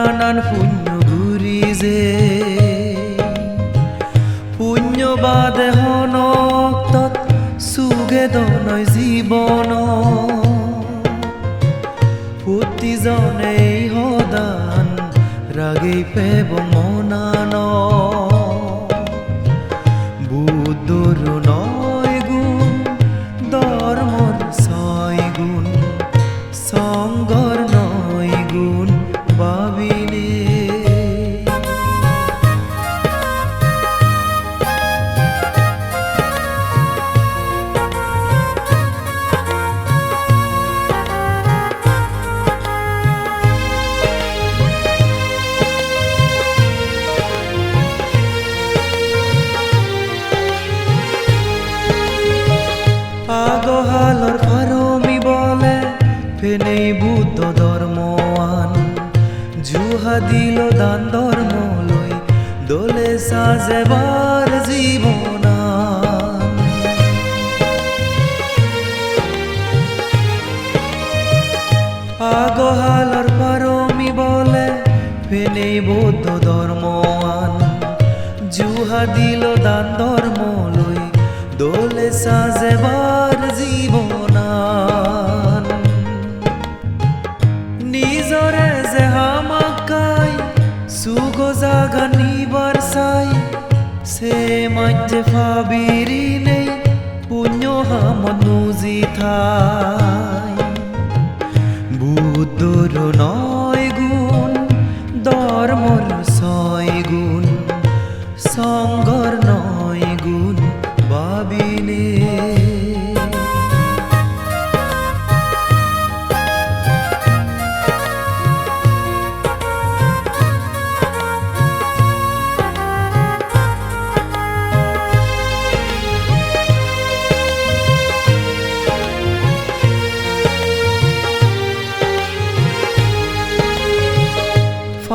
নানান পুণ্য ঘুরি যে পুণ্যবাদ হনক্তত সুগে দনয় জীবন। প্ৰতিজনে সদান ৰাগেই পেব মনান। ফেনেই বুদ্ধ ধৰ্মৱান জুহা দিল দান ধৰ্মলৈ দলে সাজেবাৰ জীৱনান আগহালৰ পাৰমি বলে ফেনেই বৌদ্ধ ধৰ্মৱান জুহা দিল দান ধৰ্মলৈ দোলে সাজেবার সে মাঝে ফাবিরি নেই পুণ্য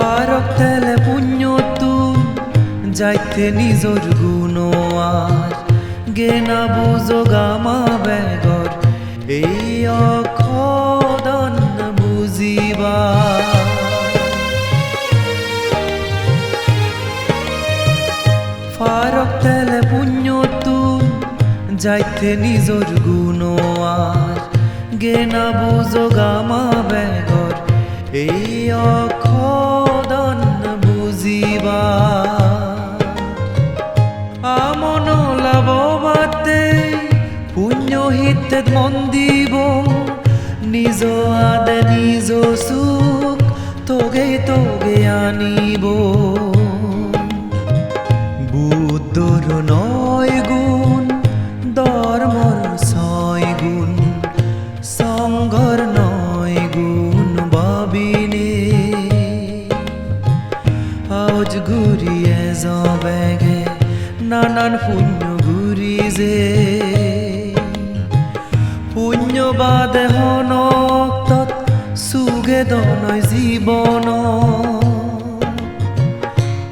ফারক তেলে পুণ্যতুন যাইতে নিজর গুণ আর। গেনা বুঝো গামা বেগর, এই অখদন বুঝিবা। ফারক তেলে পুণ্যতুন যাইতে নিজর গুণ আর। গেনা বুঝো গামা বেগর, এই অখদন নিজ আদে, নিজ সুখ, তোগে তোগে আনিব। বুদ্ধর নয় গুণ, ধর্মর ছয় গুণ, সংঘর নয় গুণ ভাবিনে আজ ঘুরিয়ে যাবেগে নানান পুণ্য ঘুরি যে পুণ্যবাদে হনক্তত সুগে দনয় জীবন।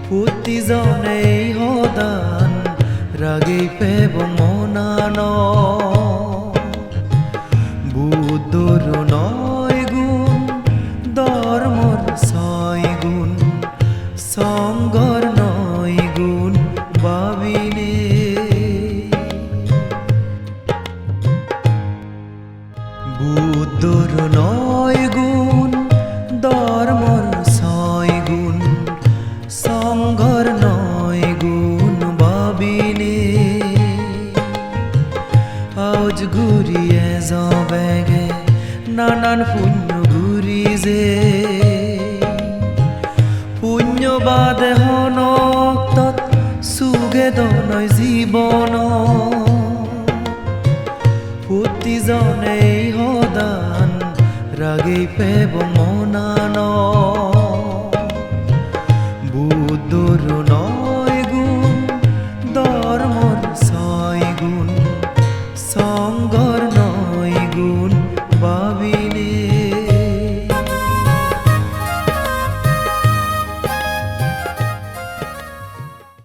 প্ৰতিজনেই সদান ৰাগেই পেব মনান। আজ ঘুরিয়ে যাবেগে নানান পুণ্য ঘুরি যে। পুণ্যবাদে হনক্তত সুগে দনয় জীবন। প্ৰতিজনেই সদান ৰাগেই পেব মনান